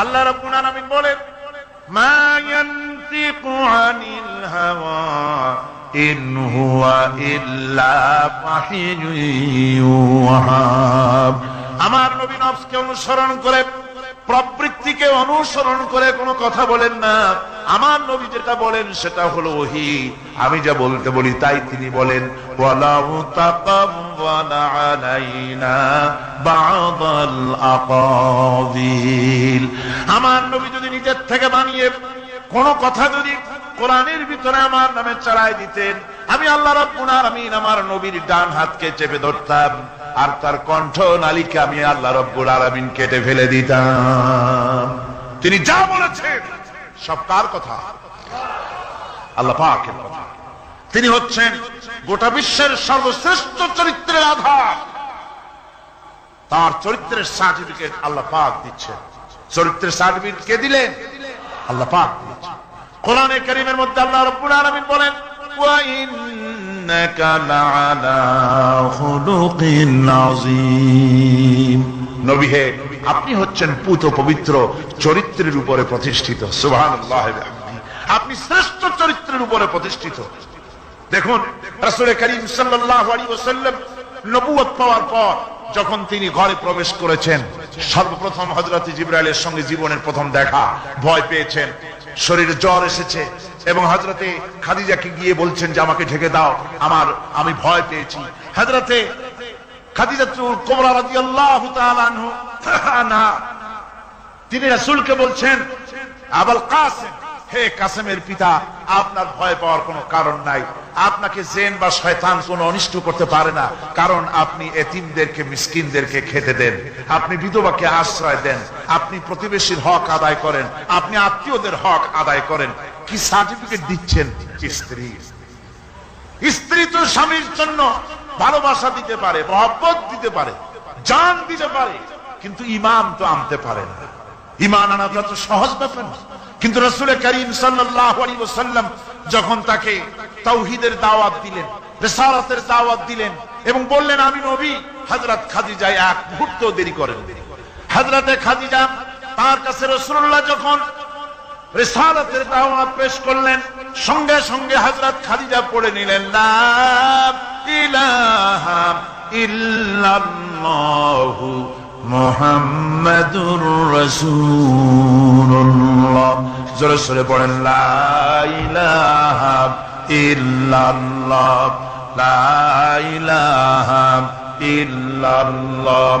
আল্লাহ রাব্বুল আলামিন বলেন, মা ইয়ানতিকু আনিল হাওয়া ইন হুয়া ইল্লা ইউহা আমার নবী নফসকে অনুসরণ করে প্রবৃত্তিকে অনুসরণ করে কোনো কথা বলেন না। আমার নবী যেটা বলেন সেটা হলো ওহি। আমি যা বলতে বলি তাই তিনি বলেন আমার নবী যদি নিজের থেকে বানিয়ে কোন কথা যদি কোরআনের ভিতরে আমার নামে চালায় দিতেন, আমি আল্লাহ রাব্বুল আমার নবীর ডান হাতকে চেপে ধরতাম। আর তার কণ্ঠ নালিকা আমি আল্লাহ রব্বুল আলামিন কেটে ফেলে দিতাম। তিনি যা বলেছেন, সব কার কথা? আল্লাহ পাকের কথা। তিনি হচ্ছেন গোটা বিশ্বের সর্বশ্রেষ্ঠ চরিত্রের আধার। তার চরিত্রের সার্টিফিকেট আল্লাহ পাক দিচ্ছেন। চরিত্রের সার্টিফিকেট কে দিলেন? আল্লাহ পাক দিচ্ছেন। কোরআনে করিমের মধ্যে আল্লাহ রাব্বুল আলামিন বলেন আপনি হচ্ছেন পুত পবিত্র চরিত্রের উপরে প্রতিষ্ঠিত। আপনি শ্রেষ্ঠ চরিত্রের উপরে প্রতিষ্ঠিত। দেখুন, রাসূল পাওয়ার পর যখন তিনি ঘরে প্রবেশ করেছেন, সর্বপ্রথম হযরত জিবরাইলের সঙ্গে জীবনের প্রথম দেখা, ভয় পেয়েছেন, শরীরে জ্বর এসেছে এবং হযরতে খাদিজাকে গিয়ে বলছেন যে, আমাকে ঢেকে দাও, আমার, আমি ভয় পেয়েছি। হযরতে খাদিজাতুল তাআলা তিনি রাসূলকে বলছেন, আবুল কাসিম, হে কাসেমের পিতা, আপনার ভয় পাওয়ার কোনো কারণ নাই। আপনাকে জেন বা শয়তান কোনো অনিষ্ট করতে পারে না, কারণ আপনি এতিমদেরকে, মিসকিনদেরকে খেতে দেন। আপনি বিধবাকে আশ্রয় দেন। আপনি প্রতিবেশীর হক আদায় করেন। আপনি আত্মীয়দের হক আদায় করেন। কি সার্টিফিকেট দিচ্ছেন? স্ত্রী। স্ত্রী তো স্বামীর জন্য ভালোবাসা দিতে পারে, মহব্বত দিতে পারে, জান দিতে পারে, কিন্তু ইমান তো আনতে পারে না। ইমান আনাটা তো সহজ ব্যাপার না। কিন্তু রসুল করিম আলাইহি যখন তাকে তৌহিদের দাওয়াত দিলেন, রিসালাতের দাওয়াত দিলেন এবং বললেন, আমি নবী, হযরত খাদিজা এক মুহূর্ত দেরি করেন হযরতে খাদিজা তার কাছে রাসূলুল্লাহ যখন রিসালাতের দাওয়াত পেশ করলেন, সঙ্গে সঙ্গে হযরত খাদিজা পড়ে নিলেন, লা ইলাহা জোরে পড়েন ইল্লাল্লাহ।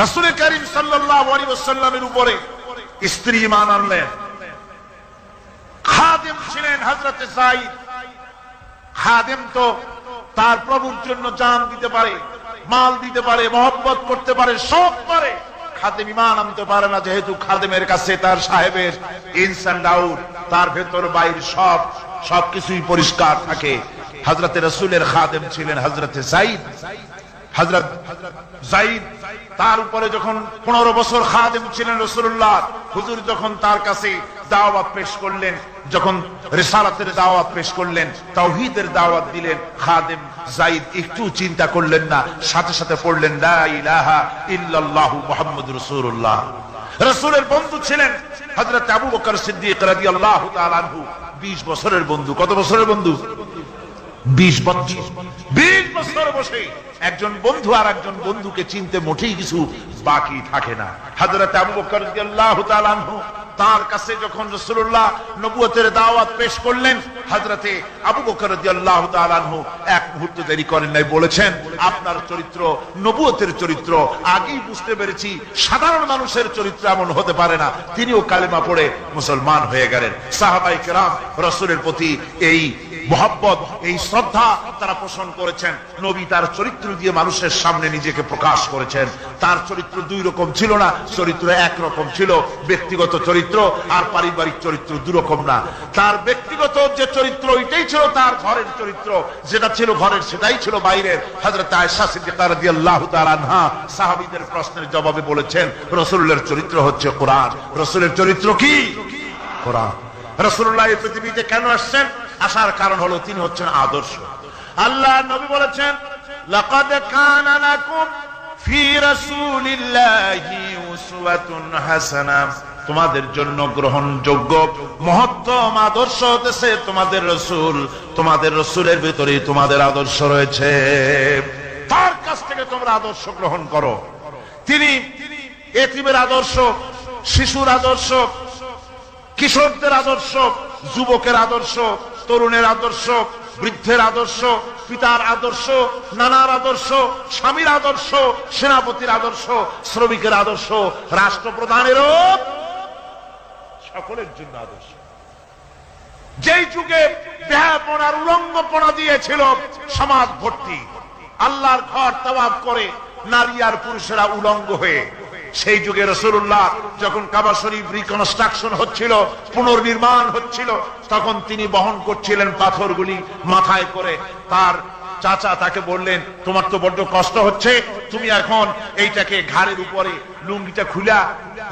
রাসূল করিম ওয়াসাল্লামের উপরে স্ত্রী ঈমান আনলেন খাদেম ছিলেন সাইদ খাদেম তো তার প্রভুর জন্য জান দিতে পারে, মাল দিতে পারে, মহব্বত করতে পারে, সব পারে। খাদেম ইমান আনতে পারে না, যেহেতু খাদেমের কাছে তার সাহেবের ইনসান আউট, তার ভেতর, বাইর সব, সবকিছুই পরিষ্কার থাকে। হজরতে রসুলের খাদেম ছিলেন হজরতে সাইদ হজরত জাইদ তার উপরে যখন পনেরো বছর খাদেম ছিলেন রসুল্লাহ হুজুর যখন তার কাছে দাওয়াত পেশ করলেন, যখন রেসালাতের দাওয়াত পেশ করলেন, তাওহীদের দাওয়াত দিলেন, খাদেম জাইদ একটু চিন্তা করলেন না, সাথে সাথে পড়লেন, লা ইলাহা ইল্লাল্লাহু মুহাম্মাদুর রাসূলুল্লাহ। রাসূলের বন্ধু ছিলেন হযরত আবু বকর সিদ্দিক রাদিয়াল্লাহু তাআলা আনহু 20 বছরের বন্ধু। কত বছরের বন্ধু? বিশ বছর। বিশ বছর বসে একজন বন্ধু আর একজন বন্ধুকে চিনতে মোটেই কিছু বাকি থাকে না। হাজরত আবু বকর রাদিয়াল্লাহু তাআলা আনহু তার কাছে যখন রসুল্লাহ নবুয়তের দাওয়াত পেশ করলেন হাজরতে আবু বকর এক মুহূর্ত দেরি করেন নাই, বলেছেন, আপনার চরিত্র, নবুয়তের চরিত্র, আগেই বুঝতে পেরেছি, সাধারণ মানুষের চরিত্র এমন হতে পারে না। তিনিও কালেমা পড়ে মুসলমান হয়ে গেলেন। সাহাবাই কেরাম রসুলের প্রতি এই মোহাব্বত, এই শ্রদ্ধা তারা পোষণ করেছেন। নবী তার চরিত্র দিয়ে মানুষের সামনে নিজেকে প্রকাশ করেছেন। তার চরিত্র দুই রকম ছিল না, চরিত্র এক রকম ছিল, ব্যক্তিগত চরিত্র আর পারিবারিক চরিত্র দুরকম না। তার ব্যক্তিগত যে চরিত্র ওইটাই ছিল তার ঘরের চরিত্র। যেটা ছিল ঘরের, সেটাই ছিল বাইরের। হযরত আয়েশা সিদ্দিকা রাদিয়াল্লাহু তাআলা আনহা সাহাবীদের প্রশ্নের জবাবে বলেছেন, রাসূলের চরিত্র হচ্ছে কোরআন। রাসূলের চরিত্র কি? কোরআন। রাসূলুল্লাহ এই পৃথিবীতে কেন আসছেন? আসার কারণ হলো তিনি হচ্ছেন আদর্শ। আল্লাহ নবী বলেছেন, লাকাদ কানা লাকুম ফি রাসূলিল্লাহি উসওয়াতুন হাসানা তোমাদের জন্য গ্রহণযোগ্য মহত্তম আদর্শ হতেছে তোমাদের রসুল। তোমাদের রসুলের ভিতরে তোমাদের আদর্শ রয়েছে। তার কাছ থেকে তোমরা আদর্শ গ্রহণ করো। তিনি এতিমের আদর্শ, শিশুর আদর্শ, কিশোরদের আদর্শ, যুবকের আদর্শ, তরুণের আদর্শ, বৃদ্ধের আদর্শ, পিতার আদর্শ, নানার আদর্শ, স্বামীর আদর্শ, সেনাপতির আদর্শ, শ্রমিকের আদর্শ, রাষ্ট্রপ্রধানেরও সকলের জন্য আদর্শ। যেই যুগে দেহাপনার উলঙ্গপনা দিয়েছিল, সমাজ ভর্তি। আল্লাহর ঘর তওয়াব করে নারী আর পুরুষেরা উলঙ্গ হয়ে, সেই যুগে রসুল্লাহ যখন কাবা শরীফ রিকনস্ট্রাকশন হচ্ছিল, পুনর্নির্মাণ হচ্ছিল, তখন তিনি বহন করছিলেন পাথরগুলি মাথায় করে তার চাচা তাকে বললেন, তোমার তো বড্ড কষ্ট হচ্ছে। তুমি এখন এইটাকে ঘাড়ের উপরে, লুঙ্গিটা খুলা,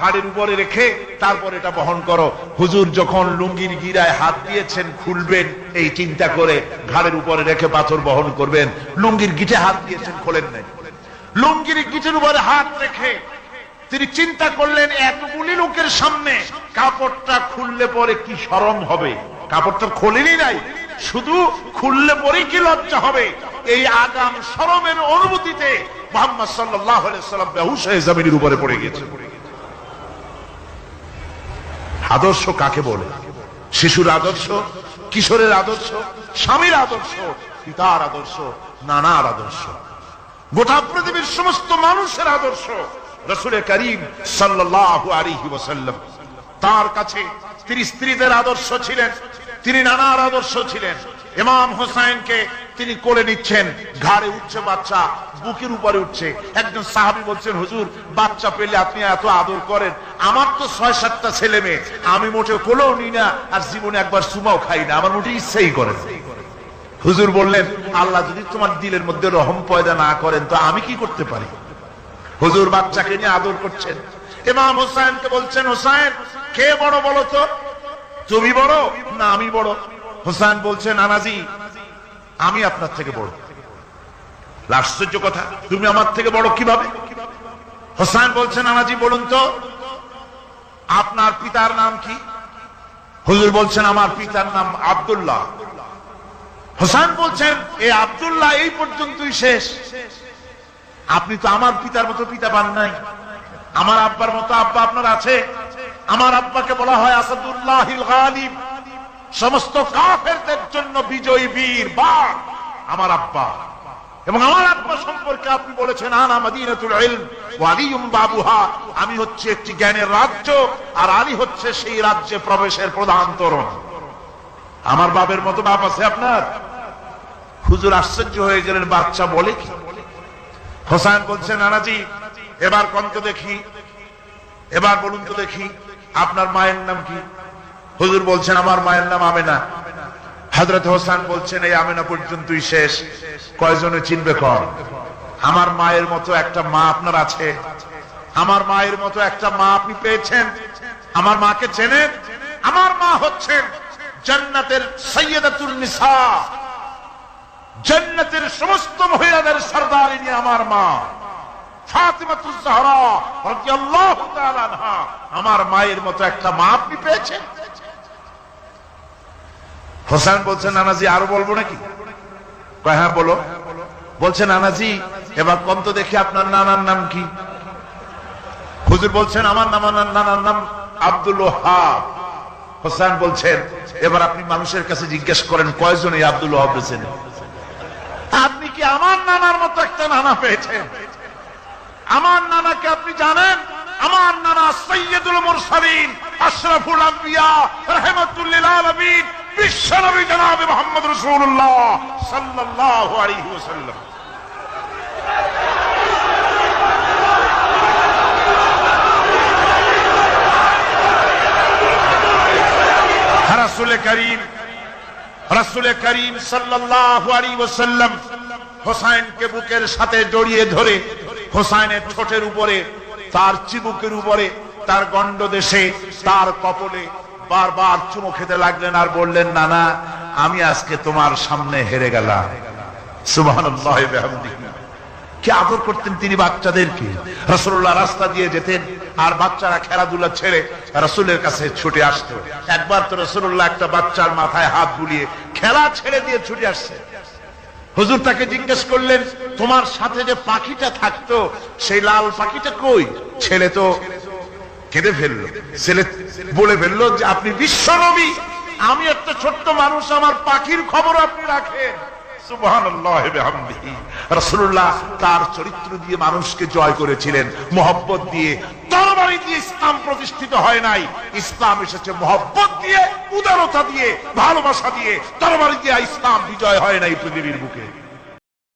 ঘাড়ের উপরে রেখে তারপর এটা বহন করো। হুজুর যখন লুঙ্গির গিরায় হাত দিয়েছেন, খুলবেন, এই চিন্তা করে ঘাড়ের উপরে রেখে পাথর বহন করবেন। লুঙ্গির গিটে হাত দিয়েছেন, খোলেন নাই। লুঙ্গির গিটের উপরে হাত রেখে তিনি চিন্তা করলেন, এতগুলি লোকের সামনে কাপড়টা খুললে পরে কি সরম হবে? কাপড়টা খোলেনি নাই। শুধু খুললে পরে কি লজ্জা হবে? এই আগাম সরমের অনুভূতিতে মোহাম্মদ সাল্লাহ সাল্লাম বেহুশ জমিনের উপরে পড়ে গেছে আদর্শ কাকে বলে? শিশুর আদর্শ? কিশোরের আদর্শ? স্বামীর আদর্শ? পিতার আদর্শ? নানার আদর্শ? গোটা পৃথিবীর সমস্ত মানুষের আদর্শ? রসুলের করিম সাল্লাহ আলিহি ওসাল্লাম তার কাছে তিনি স্ত্রীদের আদর্শ ছিলেন, তিনি নানার আদর্শ ছিলেন। ইমাম হোসাইনকে তিনি কোলে নিচ্ছেন, ঘাড়ে উঠছে বাচ্চা, বুকের উপরে উঠছে। একজন সাহাবি বলছেন, হুজুর, বাচ্চা পেলে আপনি এত আদর করেন, আমার তো ছয়, সাতটা ছেলে মেয়ে, আমি মোটে কোলেও নিই না আর জীবনে একবার সুমাও খাই না, আমার মোটে ইচ্ছেই করে না। হুজুর বললেন, আল্লাহ যদি তোমার দিলের মধ্যে রহম পয়দা না করেন, তো আমি কি করতে পারি? হুজুর বাচ্চাকে নিয়ে আদর করছেন। ইমাম হোসাইনকে বলছেন, হোসাইন, কে বড় বলো তো? তুমি বড় না আমি বড়? হোসাইন বলছেন, নানাজি, আমি আপনার থেকে বড়। আশ্চর্য কথা, তুমি আমার থেকে বড় কীভাবে? হোসাইন বলছেন, নানাজি, বলুন তো, আপনার পিতার নাম কি? হুজুর বলছেন, আমার পিতার নাম আব্দুল্লাহ। হোসাইন বলছেন, এ আব্দুল্লাহ, এই পর্যন্তই শেষ। আপনি তো আমার পিতার মতো পিতা পান নাই। আমার আব্বার মতো আব্বা আপনার আছে? আমার আব্বাকে বলা হয় আসাদুল্লাহ সমস্ত কাফেরদের জন্য বিজয়ী বীর বা আমার আব্বা। এবং আমার আব্বা সম্পর্কে আপনি বলেছেন, আনা মাদিনাতুল ইলম, ওয়া আলিয়ুম বাবুহা। আমি হচ্ছে একটি জ্ঞানের রাজ্য, আর আলী হচ্ছে সেই রাজ্যে প্রবেশের প্রধান তরুণ। আমার বাবের মতো বাপ আছে আপনার? হুজুর আশ্চর্য হয়ে গেলেন, বাচ্চা বলে কি? হোসাইন বলছে, নানাজি এবার কন্ত দেখি। এবার বলুন তো দেখি, আপনার মায়ের নাম কি? হুজুর বলছেন, আমার মায়ের নাম আমেনা। হজরত হোসান বলছেন, এই আমেনা পর্যন্তই শেষ। কয়জনে চিনবে কর? আমার মায়ের মতো একটা মা আপনার আছে। আমার মায়ের মতো একটা মা আপনি পেয়েছেন। আমার মাকে চেনেন? আমার মা হচ্ছেন জান্নাতের সৈয়দাতুল নিসা। জান্নাতের সমস্ত মহিলাদের সর্দারিনী আমার মা। আমার মায়ের মতো একটা মা আপনি পেয়েছেন? হোসেন বলছেন নানাজি, আরও বলব নাকি? হ্যাঁ বলো। বলছে, নানাজি, এবার কন্ত দেখি আপনার নানার নাম কি? হুজুর বলছেন, আমার নাম নানার নাম আব্দুল হোসেন বলছেন, এবার আপনি মানুষের কাছে জিজ্ঞেস করেন, কয়জন এই আব্দুল ওহাব আপনি কি আমার নানার মতো একটা নানা পেয়েছেন? আমার নানাকে আপনি জানেন? আমার নানা সৈয়দুল মুরসালিন, আশরাফুল আম্বিয়া রাহমাতুল লিল আলামিন বিশ্বনবী জনাবে মুহাম্মদ রাসূলুল্লাহ সাল্লাল্লাহু আলাইহি ওয়াসাল্লাম। রাসূল করিম রাসূল করিম সাল্লাল্লাহু আলাইহি ওয়াসাল্লাম হোসাইনকে বুকের সাথে জড়িয়ে ধরে হোসাইনের ঠোঁটের উপরে, তার চিবুকের উপরে, তার গন্ড দেশে তার কপলে বারবার চুমো খেতে লাগলেন আর বললেন, নানা, আমি আজকে তোমার সামনে হেরে গেলাম। করতেন তিনি বাচ্চাদেরকে। রসুল্লাহ রাস্তা দিয়ে যেতেন আর বাচ্চারা খেলাধুলা ছেড়ে রসুলের কাছে ছুটে আসতো। একবার তো রসুল্লাহ একটা বাচ্চার মাথায় হাত বুলিয়ে খেলা ছেড়ে দিয়ে ছুটে আসছে। হুজুর তাকে জিজ্ঞেস করলেন, তোমার সাথে যে পাখিটা থাকতো, সেই লাল পাখিটা কই? ছেলে তো কেঁদে ফেলল। ছেলে বলে ফেলল যে, আপনি বিশ্ব নবী, আমি একটা ছোট্ট মানুষ, আমার পাখির খবর আপনি রাখেন। তার চরিত্র দিয়ে মানুষকে জয় করেছিলেন, মোহব্বত দিয়ে। তরবারি দিয়ে ইসলাম প্রতিষ্ঠিত হয় নাই। ইসলাম এসেছে মহব্বত দিয়ে, উদারতা দিয়ে, ভালোবাসা দিয়ে। তরবারি দিয়ে ইসলাম বিজয় হয় নাই পৃথিবীর বুকে।